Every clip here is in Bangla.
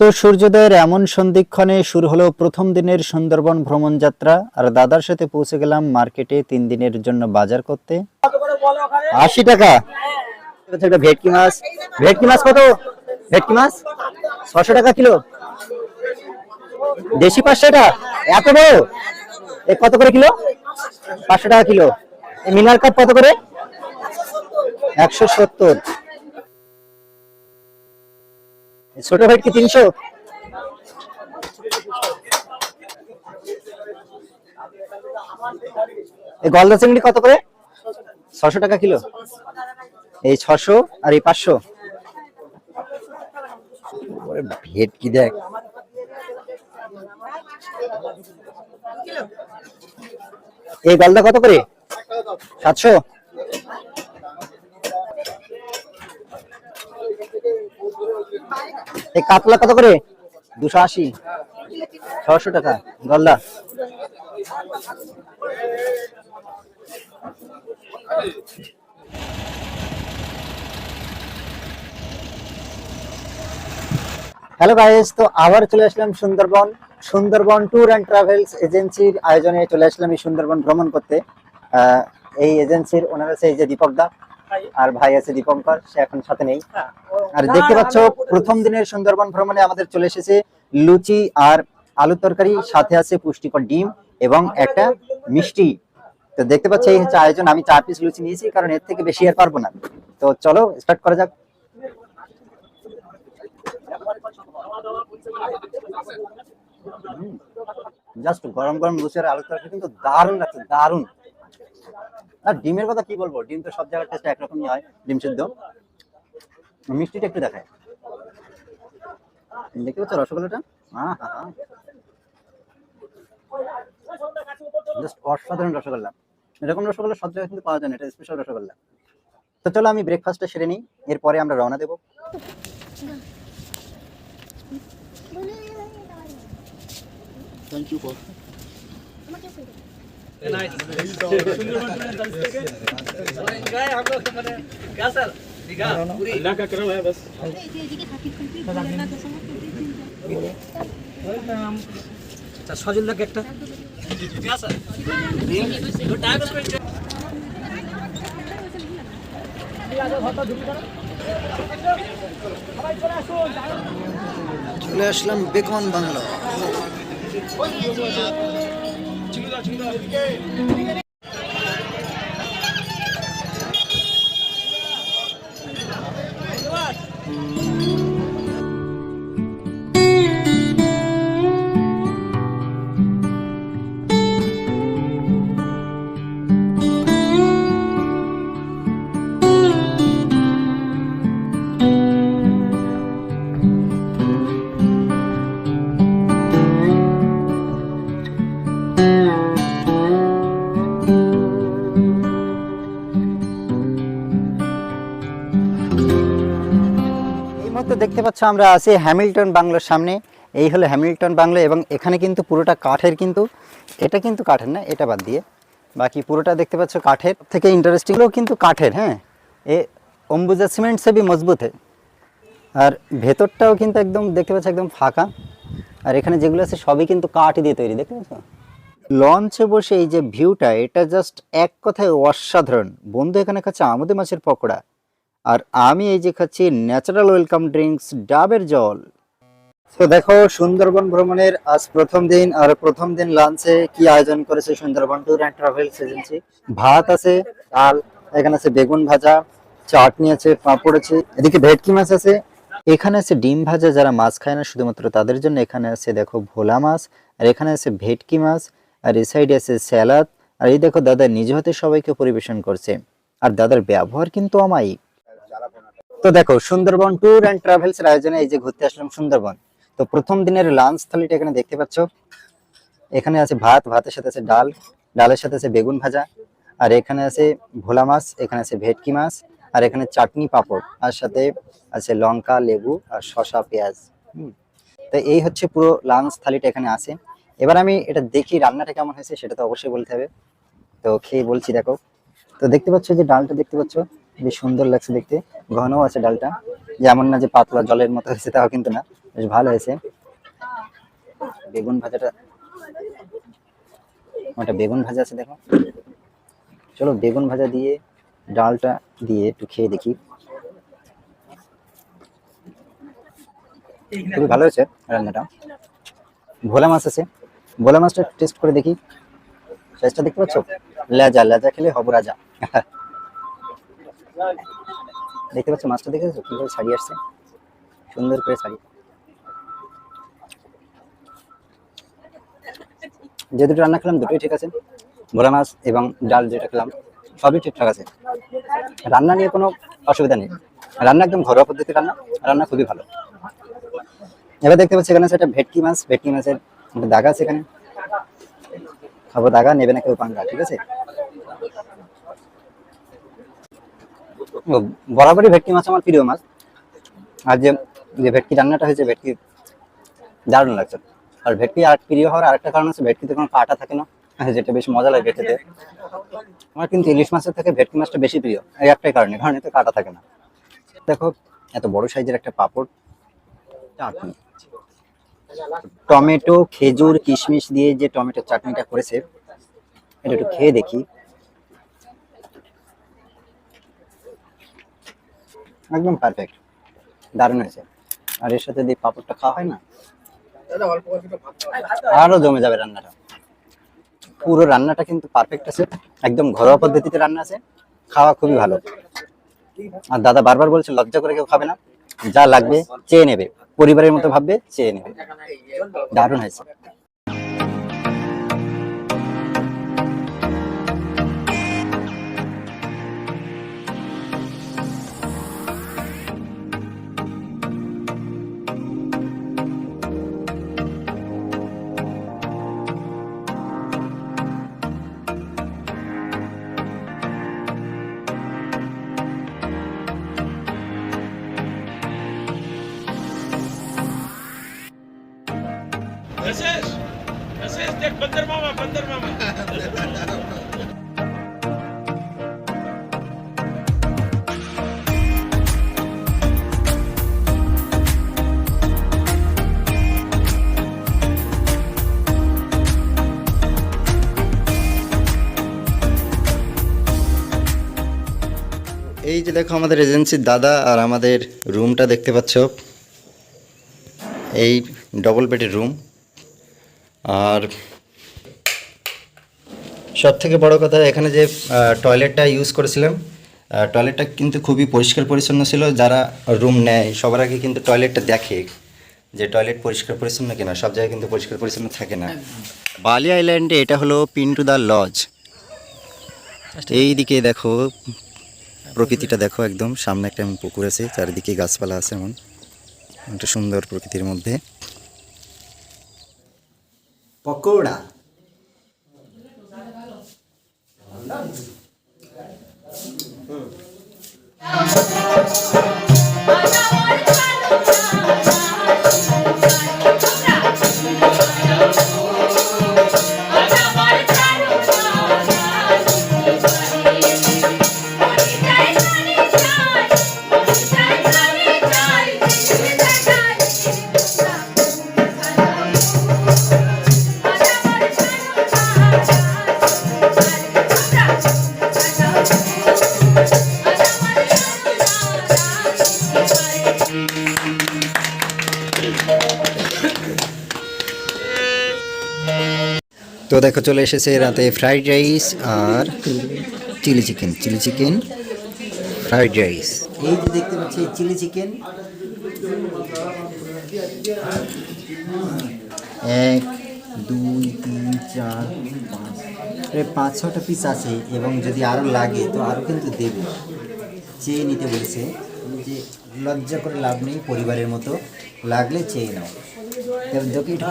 তো সূর্যোদয়ের এমন সন্ধিক্ষণে শুরু হলো প্রথম দিনের সুন্দরবন ভ্রমণ যাত্রা। আর দাদার সাথে পৌঁছে গেলাম মার্কেটে তিন দিনের জন্য বাজার করতে। আশি টাকা। একটা ভেটকি মাছ। ভেটকি মাছ কত? ভেটকি মাছ? ছশো টাকা কিলো। দেশি পাঁচশো টাকা। এত বড়? এ কত করে কিলো? পাঁচশো টাকা কিলো। মিনার কাপ কত করে? একশো সত্তর। ছোট ভেটকি তিনশো? এই গলদা চিংড়ি কত করে? ছশো টাকা কিলো। এই ছশো আর এই পাঁচশো। ভেট কি দেখ। এই গলদা কত করে? সাতশো। এই কাতলা কত করে? দুশো আশি। ছশো টাকা। গলদা। হ্যালো গাইস তো আবার চলে আসলাম Sundarban. Sundarban tour and travels এজেন্সির আয়োজনে চলে আসলাম এই সুন্দরবন ভ্রমণ করতে। এই এজেন্সির ওনার আছে এই যে দীপক দা। আর ভাই আছে দীপঙ্কর সে এখন সাথে নেই। আর দেখতে পাচ্ছ প্রথম দিনের সুন্দরবন ভ্রমণে আমাদের চলে এসেছে লুচি আর আলু তরকারি সাথে আছে পুষ্টিকর ডিম এবং একটা মিষ্টি। তো দেখতে পাচ্ছ এই হচ্ছে আয়োজন। আমি চার পিস লুচি নিয়েছি কারণ এর থেকে বেশি আর পারব না। তো চলো স্টার্ট করা যাক। জাস্ট গরম গরম লুচি আর আলু তরকারি কিন্তু দারুণ লাগছে দারুণ। আর ডিমের কথা কি বলব? ডিম তো সব জায়গার টেস্ট একরকমই হয় ডিম সিদ্ধ। মিষ্টিটা একটু দেখায় দেখতে পাচ্ছ রসগোল্লাটা? জাস্ট অসাধারণ রসগোল্লা। এরকম রসগোল্লা সব জায়গায় কিন্তু পাওয়া যায় না এটা স্পেশাল রসগোল্লা। তো চলো আমি ব্রেকফাস্টটা সেরে নিই এরপরে আমরা রওনা দেবো। থ্যাংক ইউ ফর সজলদাকে একটা চলে আসলাম বেকন বাংলা। এই মুহূর্তে দেখতে পাচ্ছ আমরা আছি হ্যামিল্টন বাংলোর সামনে। এই হলো হ্যামিল্টন বাংলো এবং এখানে কিন্তু পুরোটা কাঠের কিন্তু, এটা কিন্তু কাঠের না, এটা বাদ দিয়ে। বাকি পুরোটা দেখতে পাচ্ছ কাঠের। থেকে ইন্টারেস্টিং কিন্তু কাঠের হ্যাঁ? এ অম্বুজা সিমেন্ট সেবি মজবুত আর ভেতরটাও কিন্তু একদম, দেখতে পাচ্ছ একদম ফাঁকা। আর এখানে যেগুলো আছে সবই কিন্তু কাঠ দিয়ে তৈরি, দেখতে পাচ্ছ? লঞ্চে বসে এই যে ভিউটা এটা জাস্ট এক কথায় অসাধারণ। বন্ধু এখানে খাচ্ছে আমুদে মাছের পকোড়া। আর আমি এই যে খাচ্ছি ন্যাচারাল ওয়েলকাম ড্রিঙ্কস ডাবের জল। তো দেখো, সুন্দরবন ভ্রমণের আজ প্রথম দিন আর প্রথম দিন লাঞ্চে কি আয়োজন করেছে Sundarban tour and travels agency ভাত আছে, ডাল, এখানে আছে বেগুন ভাজা, চাটনি আছে, পাঁপড় আছে, এদিকে ভেটকি মাছ আছে। এখানে আছে ডিম ভাজা, যারা মাছ খায় না, শুধুমাত্র তাদের জন্য। এখানে আছে দেখো ভোলা মাছ, আর এখানে আছে ভেটকি মাছ, আর এই সাইডে আছে স্যালাদ। আর এই দেখো দাদা, নিজ হাতে সবাইকে পরিবেশন করছে। আর দাদার ব্যবহার কিন্তু অমায়িক তো দেখো, সুন্দরবন ট্যুর অ্যান্ড ট্রাভেলস এর আয়োজনে এই যে ঘুরতে আসলাম সুন্দরবন। তো প্রথম দিনের লাঞ্চ থালিটা এখানে দেখতে পাচ্ছ। এখানে আছে ভাত, ভাতের সাথে আছে ডাল, ডালের সাথে আছে বেগুন ভাজা, আর এখানে আছে ভোলা মাছ, এখানে আছে ভেটকি মাছ, আর এখানে চাটনি পাপড়, আর সাথে আছে লঙ্কা, লেবু, আর শসা, পেঁয়াজ, হুম। তো এই হচ্ছে পুরো লাঞ্চ থালিটা এখানে আছে। এবার আমি এটা দেখি রান্নাটা কেমন হয়েছে, সেটা তো অবশ্যই বলতে হবে। তো খেয়ে বলছি দেখো। তো দেখতে পাচ্ছ যে ডালটা দেখতে পাচ্ছ বেশ সুন্দর লাগছে দেখতে। ঘনও আছে ডালটা। যেমন না যে পাতলা জলের মতো হয়েছে, তাও কিন্তু না। বেশ ভালো হয়েছে। বেগুন ভাজাটা ওটা বেগুন ভাজা আছে, দেখো। চলো বেগুন ভাজা দিয়ে ডালটা দিয়ে একটু খেয়ে দেখি। খুবই ভালো হয়েছে রান্নাটা। ভোলা মাছ আছে। ভোলা মাছটা টেস্ট করে দেখি। সাইজটা দেখতে পাচ্ছ? লেজা লেজা খেলে হব রাজা। দেখতে পাচ্ছ, মাছটা দেখেছ কীভাবে ছাড়িয়ে আসছে। সুন্দর করে ছাড়িয়ে যে দুটো রান্না খেলাম, দুটোই ঠিক আছে। ভোলা মাছ এবং ডাল যেটা খেলাম, সবই ঠিকঠাক আছে। রান্না নিয়ে কোনো অসুবিধা নেই। রান্না একদম ঘরোয়া পদ্ধতির রান্না রান্না খুবই ভালো। এবার দেখতে পাচ্ছি এখানে সেটা ভেটকি মাছ। ভেটকি মাছের দাগা আছে এখানে। খাব দাগা, নেবে না কেউ পাঙ্গা, ঠিক আছে? বরাবরই ভেটকি মাছ আমার প্রিয় মাছ। আর যে যে ভেটকি রান্নাটা হয়েছে, ভেটকি দারুণ লাগছে। আর ভেটকি আর প্রিয় হওয়ার আরেকটা কারণ আছে, ভেটকিতে কোনো কাটা থাকে না। যেটা বেশ মজা লাগে খেতে। আমার কিন্তু ইলিশ মাছের থেকে ভেটকি মাছটা বেশি প্রিয়, এই একটাই কারণে, কারণ এতে কাটা থাকে না। দেখো, এত বড় সাইজের একটা পাপড়, চাটনি। টমেটো, খেজুর, কিশমিশ দিয়ে যে টমেটোর চাটনিটা করেছে, এটা একটু খেয়ে দেখি। একদম পারফেক্ট দারুণ হয়েছে। আর এর সাথে যদি পাপড়টা খাওয়া হয় না? আরও জমে যাবে রান্নাটা। পুরো রান্নাটা কিন্তু পারফেক্ট আছে। একদম ঘরোয়া পদ্ধতিতে রান্না আছে। খাওয়া খুবই ভালো। আর দাদা বারবার বলছে লজ্জা করে কেউ খাবে না। যা লাগবে চেয়ে নেবে। পরিবারের মতো ভাববে চেয়ে নেবে। দারুণ হয়েছে। এই যে দেখো আমাদের এজেন্সির দাদা আর আমাদের রুমটা দেখতে পাচ্ছ। এই ডবল বেডের রুম আর সব থেকে বড় কথা এখানে যে টয়লেটটা ইউজ করেছিলাম টয়লেটটা কিন্তু খুবই পরিষ্কার পরিচ্ছন্ন ছিল। যারা রুম নেয় সবার আগে কিন্তু টয়লেটটা দেখে যে টয়লেট পরিষ্কার পরিচ্ছন্ন কিনা সব জায়গায় কিন্তু পরিষ্কার পরিচ্ছন্ন থাকে না। বালি আইল্যান্ডে এটা হলো পিন্টু দা লজ এই দিকে দেখো প্রকৃতিটা দেখো একদম সামনে একটা এমন পুকুর আছে চারিদিকে গাছপালা আছে এমন। একটা সুন্দর প্রকৃতির মধ্যে। পকোড়া। Oh. তো দেখো, চলে এসেছে রাতে ফ্রাইড রাইস আর chilli chicken chilli chicken fried rice এই যে দেখতে পাচ্ছি চিলি চিকেন এক, দুই, তিন, চার পাঁচ প্রায় পাঁচ ছটা পিস আছে এবং যদি আরও লাগে তো আরও কিন্তু দেবে। চেয়ে নিতে বলছে যে লজ্জা করে লাভ নেই পরিবারের মতো, লাগলে চেয়ে নাও।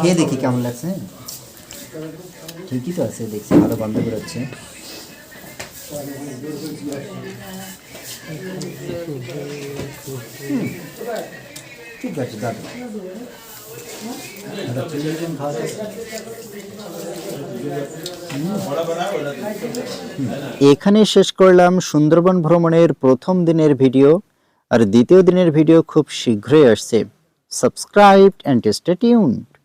খেয়ে দেখি কেমন লাগছে। ঠিকই তো আছে, দেখছি ঠিক আছে দাদা? এখানে শেষ করলাম সুন্দরবন ভ্রমণের প্রথম দিনের ভিডিও, আর দ্বিতীয় দিনের ভিডিও খুব শীঘ্রই আসছে সাবস্ক্রাইব stay tuned.